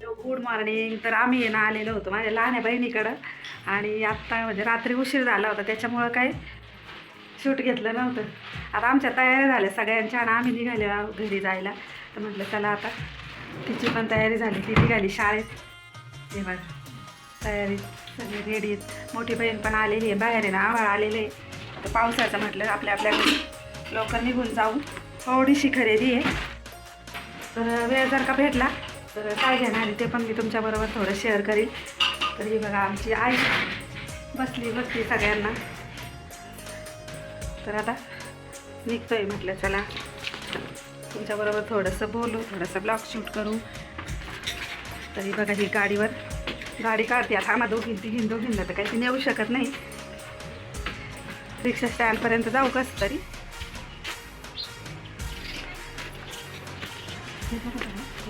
Good morning. तर आम्ही ना आलेलो होतो माझ्या लहान्या बहिणीकडं. आणि आत्ता म्हणजे रात्री उशीर झाला होता त्याच्यामुळं काय शूट घेतलं नव्हतं. आता आमच्या तयारी झाल्या सगळ्यांच्या आणि आम्ही निघाले घरी जायला. तर म्हटलं चला आता. तिची पण तयारी झाली ती निघाली शाळेत. हे बघ तयारी सगळी रेडी मोठी बहीण पण आलेली आहे. बाहेर आहे ना आभाळ आलेले आहे. तर पावसाचं म्हटलं आपल्या आपल्या घरी लवकर निघून जाऊ. थोडीशी खरेदी आहे. तर वेळ जर का भेटला तर काय घेणार आहे ते पण मी तुमच्याबरोबर थोडं शेअर करीन. तर ही बघा आमची आई बसली बसली सगळ्यांना. तर आता निघतोय म्हटलं चला. तुमच्याबरोबर थोडंसं बोलू थोडंसं ब्लॉग शूट करू. तरी बघा ही गाडीवर गाडी काढते. आता आम्हा दोघी तिघीन दोघींना तर काही ती नेऊ शकत नाही. रिक्षा स्टँडपर्यंत जाऊ कसं तरी.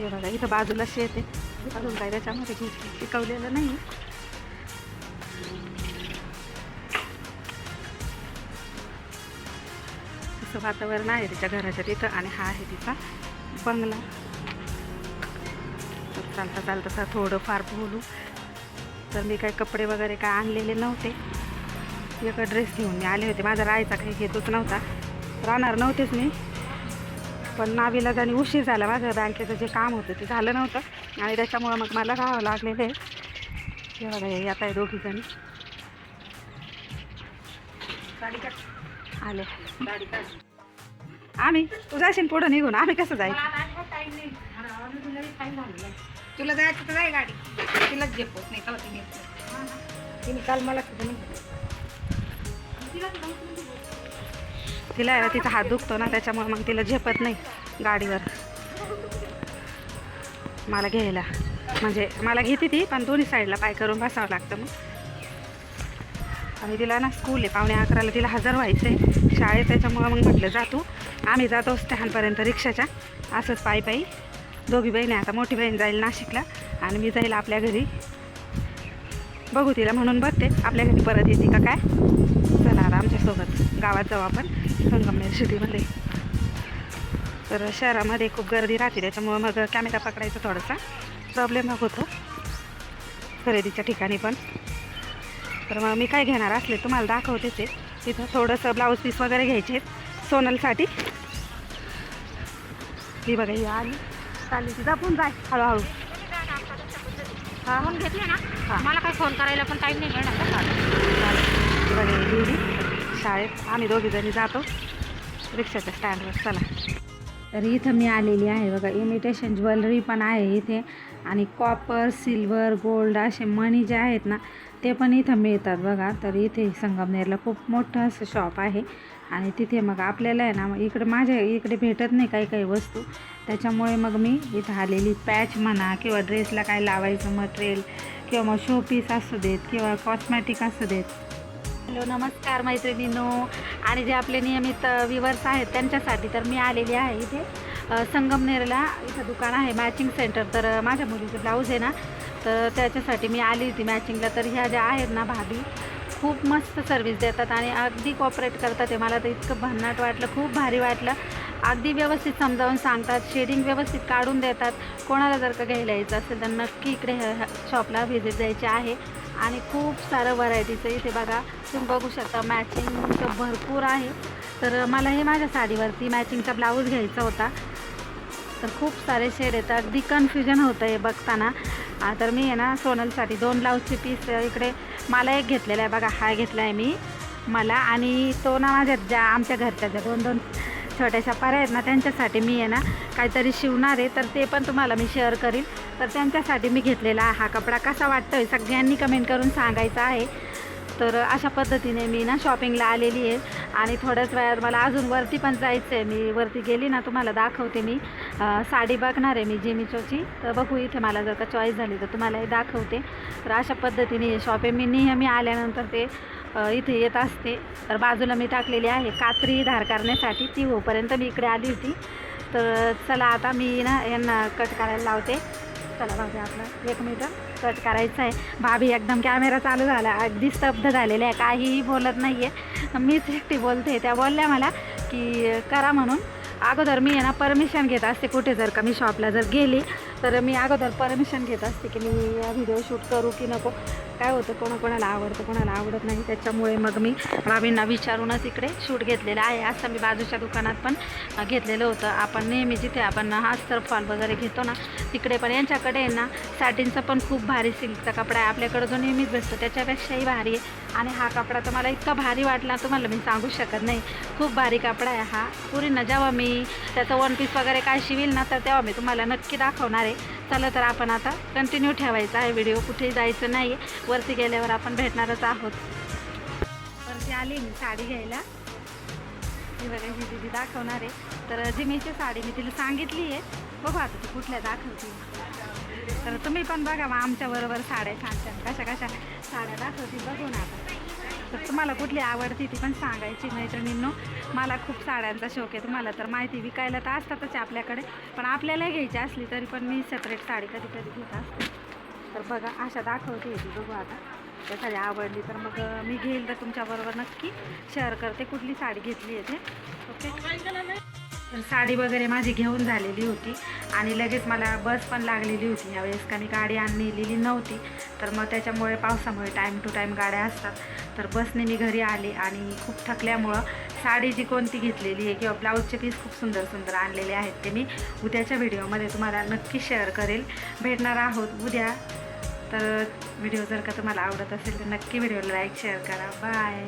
हे बघा. इथं बाजूला शेत आहे अजून काय त्याच्यामध्ये घे पिकवलेलं नाही असं वातावरण आहे तिच्या घराच्या तिथं आणि हा आहे तिचा बंगला. तर चालता चालता सर थोडंफार बोलू. तर मी काही कपडे वगैरे काय आणलेले नव्हते. एक ड्रेस घेऊन मी आले होते. माझा राहायचा काही हेतूच नव्हता. राहणार नव्हतेच मी. पण नावीला आणि उशीर झाला माझं बँकेचं जे काम होतं ते झालं नव्हतं. आणि त्याच्यामुळं मग मला राहावं लागलेलं आहे. हे बघा हे आता आहे दोघी जणी. आले. आम्ही तू जाशील पुढं निघून. आम्ही कसं जायचं? तुला जायचं तर जाय गाडी. तिलाच झेपत नाही तिने काल मला तिथं तिला आहे ना तिचा हात दुखतो ना त्याच्यामुळे मग तिला झेपत नाही गाडीवर. मला घ्यायला. म्हणजे मला घेते ती पण दोन्ही साईडला पाय करून बसावं लागतं मग. आणि तिला ना स्कूल आहे पावणे अकराला तिला हजर व्हायचं आहे शाळेत त्याच्यामुळं मग म्हटलं जातो आम्ही जातो स्टँडपर्यंत रिक्षाच्या. असंच पायी पायी. दोघी बहीण आहे आता मोठी बहीण जाईल नाशिकला आणि मी जाईल आपल्या घरी. बघू तिला म्हणून बघते. आपल्या घरी परत येते का काय? चला आता आमच्यासोबत गावात जाऊ आपण. संगमनेर सिटीमध्ये तर शहरामध्ये खूप गर्दी राहते त्याच्यामुळं मग कॅमेरा पकडायचा थोडासा. प्रॉब्लेम होतो. खरेदीच्या ठिकाणी पण. तर मग मी काय घेणार असले तुम्हाला दाखवतेच आहे. तिथं थोडंसं ब्लाऊज पीस वगैरे घ्यायचे आहेत सोनलसाठी. ही बघा ही आली. चालेल ती. जपून जाय हळूहळू. हा. घेतले ना. मला काही फोन करायला पण टाईम नाही मिळणार बघा शाळेत आम्ही दोघी जणी जातो. रिक्षाच्या स्टँडवर चला. तर इथं मी आलेली आहे बघा. इमिटेशन ज्वेलरी पण आहे इथे. आणि कॉपर सिल्वर गोल्ड असे मणी जे आहेत ना ते पण इथं मिळतात बघा. तर इथे संगमनेरला खूप मोठं असं शॉप आहे. आणि तिथे मग आपल्याला आहे ना मग इकडे माझ्या इकडे भेटत नाही काही काही वस्तू. त्याच्यामुळे मग मी इथं आलेली पॅच म्हणा किंवा ड्रेसला काय लावायचं मटेरियल किंवा मग शो पीस असू देत किंवा कॉस्मॅटिक असू देत. हॅलो नमस्कार मैत्रिणींनो. आणि जे आपले नियमित विवर्स आहेत त्यांच्यासाठी तर मी आलेली आहे इथे. संगमनेरला इथं दुकान आहे मॅचिंग सेंटर तर माझ्या मुलीचं ब्लाऊज आहे ना तर त्याच्यासाठी मी आली होती मॅचिंगला तर ह्या ज्या आहेत ना भाभी खूप मस्त सर्विस देतात आणि अगदी कॉपरेट करतात ते. मला तर इतकं भन्नाट वाटलं खूप भारी वाटलं. अगदी व्यवस्थित समजावून सांगतात शेडिंग व्यवस्थित काढून देतात. कोणाला जर का घ्यायला यायचं असेल तर नक्की इकडे ह्या शॉपला व्हिजिट द्यायची आहे. आणि खूप सारं व्हरायटीचं इथे बघा तुम्ही बघू शकता मॅचिंगचं भरपूर आहे. तर मला हे माझ्या साडीवरती मॅचिंगचा ब्लाऊज घ्यायचा होता. तर खूप सारे शेड येतात. अगदी कन्फ्युजन होतं आहे बघताना. तर मी आहे ना सोनलसाठी दोन ब्लाऊजचे पीस इकडे मला एक घेतलेला आहे. बघा हा घेतला आहे मी मला. आणि तो ना माझ्या ज्या आमच्या घरच्या ज्या दोन दोन छोट्याशा पाऱ्या आहेत ना त्यांच्यासाठी मी आहे ना काहीतरी शिवणार आहे. तर ते पण तुम्हाला मी शेअर करीन. तर त्यांच्यासाठी मी घेतलेला हा कपडा. कसा वाटतो आहे सगळ्यांनी कमेंट करून सांगायचा आहे. तर अशा पद्धतीने मी ना शॉपिंगला आलेली आहे. आणि थोड्याच वेळात मला अजून वरती पण जायचं आहे मी वरती गेली ना तुम्हाला दाखवते मी. साडी बघणार आहे मी जिमिचोची. तर बघू इथे मला जर का चॉईस झाली तर तुम्हालाही दाखवते. तर अशा पद्धतीने हे शॉपिंग मी नेहमी आल्यानंतर ते इथे येत असते. तर बाजूला मी टाकलेली आहे कात्री धार करण्यासाठी. ती होपर्यंत मी इकडे आली होती. तर चला आता मी ना यांना कट करायला लावते. चला भाभी आपला. एक मिनिट कट करायचं आहे भाभी एकदम कॅमेरा चालू झाला. अगदी स्तब्ध झालेले आहे. काहीही बोलत नाही आहे मीच एकटी बोलते. त्या बोलल्या मला की करा म्हणून. अगोदर मी आहे ना परमिशन घेत असते कुठे जर का मी शॉपला जर गेली तर मी अगोदर परमिशन घेत असते की मी व्हिडिओ शूट करू की नको. काय होतं कोणाकोणाला आवडतं कोणाला आवडत नाही. त्याच्यामुळे मग मी बाबींना विचारूनच इकडे शूट घेतलेलं आहे. असं मी बाजूच्या दुकानात पण घेतलेलं होतं. आपण नेहमी जिथे आपण हास्तर फॉल वगैरे घेतो ना तिकडे पण यांच्याकडे आहे ना सॅटिनचा पण खूप भारी सिल्कचा कपडा आहे. आपल्याकडं जो नेहमीच बसतो त्याच्यापेक्षाही भारी आहे. आणि हा कपडा तर मला इतका भारी वाटला तुम्हाला मी सांगू शकत नाही. खूप भारी कपडा आहे हा. पुरीनं जेव्हा मी त्याचं वन पीस वगैरे काय शिवील ना तर तेव्हा मी तुम्हाला नक्की दाखवणार आहे. चला तर आपण आता कंटिन्यू ठेवायचा आहे व्हिडिओ कुठेही जायचं नाही आहे वरती गेल्यावर आपण भेटणारच आहोत. वरती आली मी साडी घ्यायला. ही बघा ही दिदी दाखवणार आहे. तर जिमीची साडी मी तिला सांगितली आहे. बघू आता ती कुठल्या दाखवते. तर तुम्ही पण बघा मग आमच्याबरोबर साड्या छान छान कशा कशा साड्या दाखवते बघू ना आता. तर तुम्हाला कुठली आवडती ती पण सांगायची मैत्रिणींनो. मला खूप साड्यांचा शौक आहे तुम्हाला तर माहिती विकायला तर असतातच आहे आपल्याकडे. पण आपल्याला घ्यायची असली तरी पण मी सेपरेट साडी कधी कधी घेत असते. तर बघा अशा दाखवते ती बघू आता. एखादी आवडली तर मग मी घेईल तर तुमच्याबरोबर नक्की शेअर करते कुठली साडी घेतली आहे ते. ओके तर साडी वगैरे माझी घेऊन झालेली होती. आणि लगेच मला बस पण लागलेली होती. यावेळेस का मी गाडी आणलेली नव्हती. तर मग त्याच्यामुळे पावसामुळे टाईम टू टाईम गाड्या असतात. तर बसने मी घरी आले आणि खूप थकल्यामुळं साडी जी कोणती घेतलेली आहे किंवा ब्लाऊजचे पीस खूप सुंदर सुंदर आणलेले आहेत ते मी उद्याच्या व्हिडिओमध्ये तुम्हाला नक्की शेअर करेल. भेटणार आहोत उद्या. तर व्हिडिओ जर का तुम्हाला आवडत असेल तर नक्की व्हिडिओला लाईक शेअर करा. बाय